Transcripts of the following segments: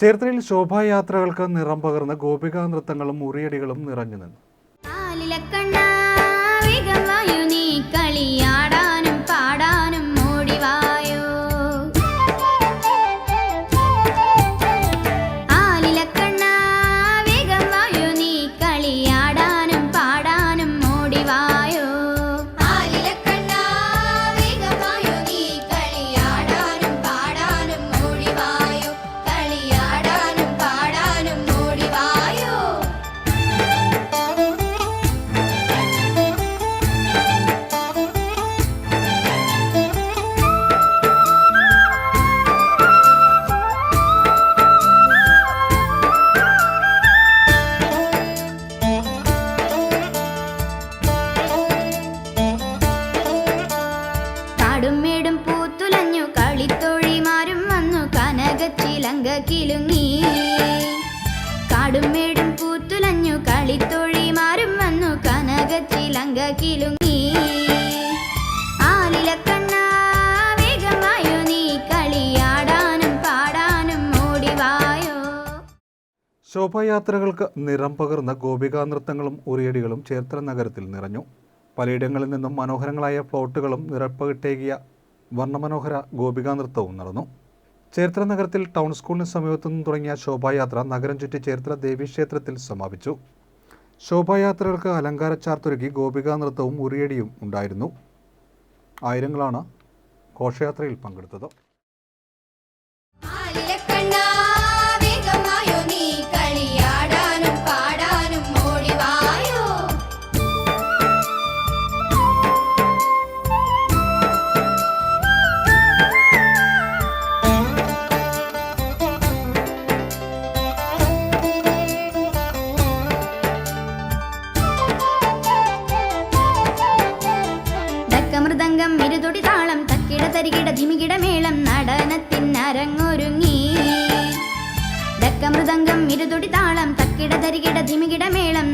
ചേർത്തലയിൽ ശോഭായാത്രകൾക്ക് നിറം പകർന്ന ഗോപികാ നൃത്തങ്ങളും മുറിയടികളും നിറഞ്ഞു നിന്നു. കാടും മേടും പൂത്തുലഞ്ഞു കളിത്തോഴിമാരും വന്നു കനകച്ചിലങ്ക കിലുങ്ങി കാടുമേടും പൂത്തുലഞ്ഞു കളിത്തോഴിമാരും വന്നു കനകച്ചിലങ്ക കിലുങ്ങി നീ കളിയാടാനും പാടാനും ശോഭായാത്രകൾക്ക് നിറം പകർന്ന ഗോപികാ നൃത്തങ്ങളും ഉറിയടികളും ചേർത്തല നഗരത്തിൽ നിറഞ്ഞു. പലയിടങ്ങളിൽ നിന്നും മനോഹരങ്ങളായ പ്ലോട്ടുകളും നിറപ്പകിട്ടേകിയ വർണമനോഹര ഗോപികാ നൃത്തവും നടന്നു. ചേർത്തല നഗരത്തിൽ ടൗൺ സ്കൂളിന് സമീപത്തു നിന്നും തുടങ്ങിയ ശോഭായാത്ര നഗരം ചുറ്റി ചേർത്തല ദേവീക്ഷേത്രത്തിൽ സമാപിച്ചു. ശോഭായാത്രകൾക്ക് അലങ്കാര ചാർത്തൊരുക്കി ഗോപികാ നൃത്തവും ഉറിയടിയും ഉണ്ടായിരുന്നു. ആയിരങ്ങളാണ് ഘോഷയാത്രയിൽ പങ്കെടുത്തത്. ദക്കമൃദംഗം ഇരുതൊടി താളം തക്കിട തരികിട ധിമികിട മേളം നടനത്തിനരങ്ങൊരുങ്ങി ദക്കമൃദംഗം ഇരുതൊടി താളം തക്കിട തരികിട ധിമികിട മേളം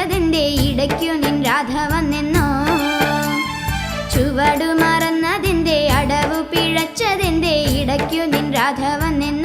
പിഴച്ചതിന്റെ ഇടയ്ക്കു നിൻ രാധ വന്നെന്നോ? ചുവടു മറന്നതിന്റെ അടവു പിഴച്ചതിന്റെ ഇടയ്ക്കു നിൻ രാധ വന്നെന്നോ?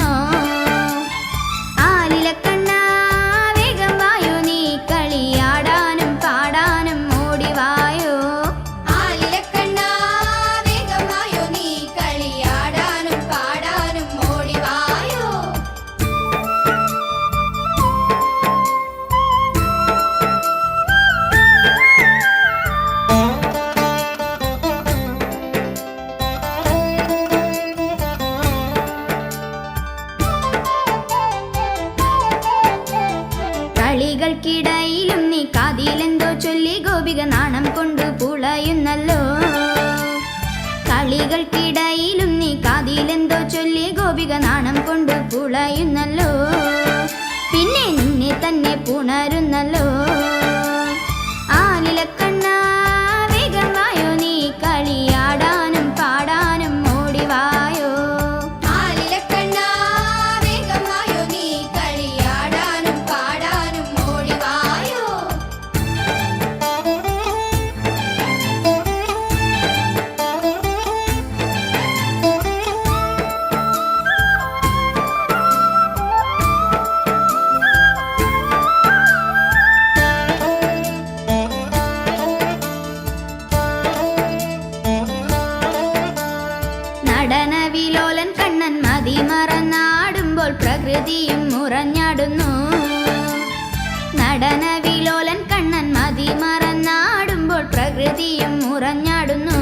ഗോപിക നാണം കൊണ്ടു പുളയുന്നല്ലോ. കളികൾക്കിടയിലും നീ കാതിലെന്തോ ചൊല്ലി ഗോപിക നാണം കൊണ്ടു പുളയുന്നല്ലോ. പിന്നെ നിന്നെ തന്നെ പുണരുന്നല്ലോ. മതിമറന്നാടുമ്പോൾ ഉറഞ്ഞാടുന്നു നടന വിലോലൻ കണ്ണൻ മതി മറന്നാടുമ്പോൾ പ്രകൃതിയും മുറഞ്ഞാടുന്നു.